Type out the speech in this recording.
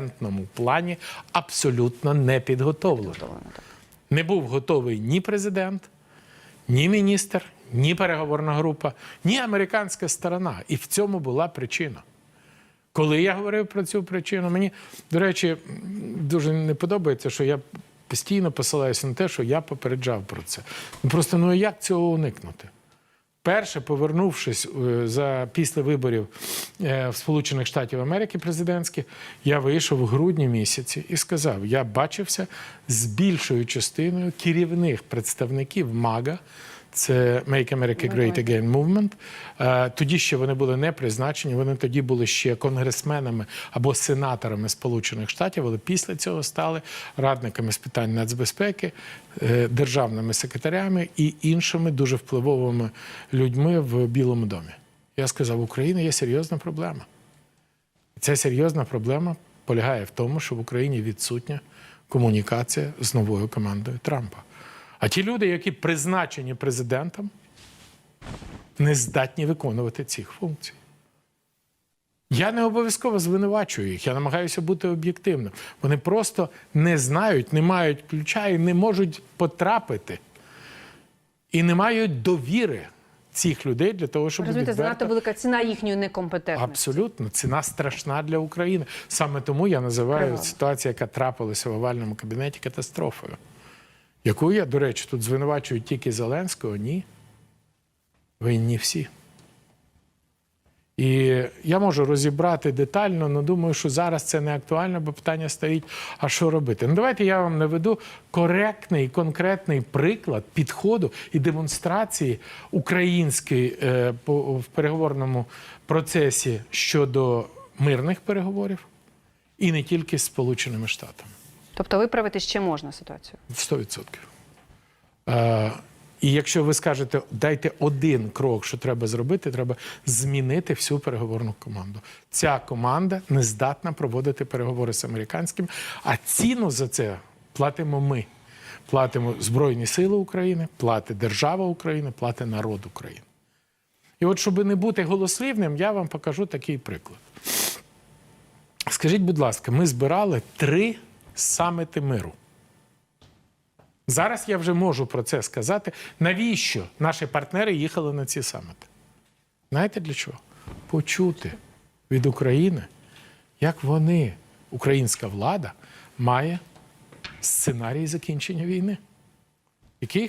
конкурентному плані абсолютно не підготовлено. Не був готовий ні президент, ні міністр, ні переговорна група, ні американська сторона. І в цьому була причина. Коли я говорив про цю причину, мені, до речі, дуже не подобається, що я постійно посилаюся на те, що я попереджав про це. Ну, Просто ну як цього уникнути? Перше, повернувшись е, за після виборів в Сполучених Штатів Америки президентських, я вийшов в грудні місяці і сказав: я бачився з більшою частиною керівних представників МАГА. Це Make America Great Again Movement. Е, Тоді ще вони були не призначені. Вони тоді були ще конгресменами або сенаторами Сполучених Штатів, але після цього стали радниками з питань нацбезпеки, е, державними секретарями і іншими дуже впливовими людьми в Білому домі. Я сказав, в Україні є серйозна проблема. Ця серйозна проблема полягає в тому, що в Україні відсутня комунікація з новою командою Трампа. А ті люди, які призначені президентом, не здатні виконувати цих функцій. Я не обов'язково звинувачую їх, я намагаюся бути об'єктивним. Вони просто не знають, не мають ключа і не можуть потрапити. І не мають довіри цих людей для того, щоб Розумієте, відверто- занадто велика ціна їхньої некомпетентності. Абсолютно, ціна страшна для України. Саме тому я називаю Кривава. ситуацію, яка трапилася в овальному кабінеті, катастрофою. Яку я, до речі, тут звинувачую тільки Зеленського, ні. Винні всі. І я можу розібрати детально, але думаю, що зараз це не актуально, бо питання стоїть: а що робити? Ну, давайте я вам наведу коректний, конкретний приклад підходу і демонстрації української е, по- в переговорному процесі щодо мирних переговорів і не тільки з Сполученими Штатами. Тобто виправити ще можна ситуацію. В 100%. Е, і якщо ви скажете, дайте один крок, що треба зробити, треба змінити всю переговорну команду. Ця команда не здатна проводити переговори з американськими, а ціну за це платимо ми. Платимо Збройні Сили України, платить держава України, платить народ України. І от, щоб не бути голослівним, я вам покажу такий приклад. Скажіть, будь ласка, ми збирали три саміти миру. Зараз я вже можу про це сказати. Навіщо наші партнери їхали на ці саміти? Знаєте для чого? Почути від України, як вони, українська влада, має сценарій закінчення війни. Який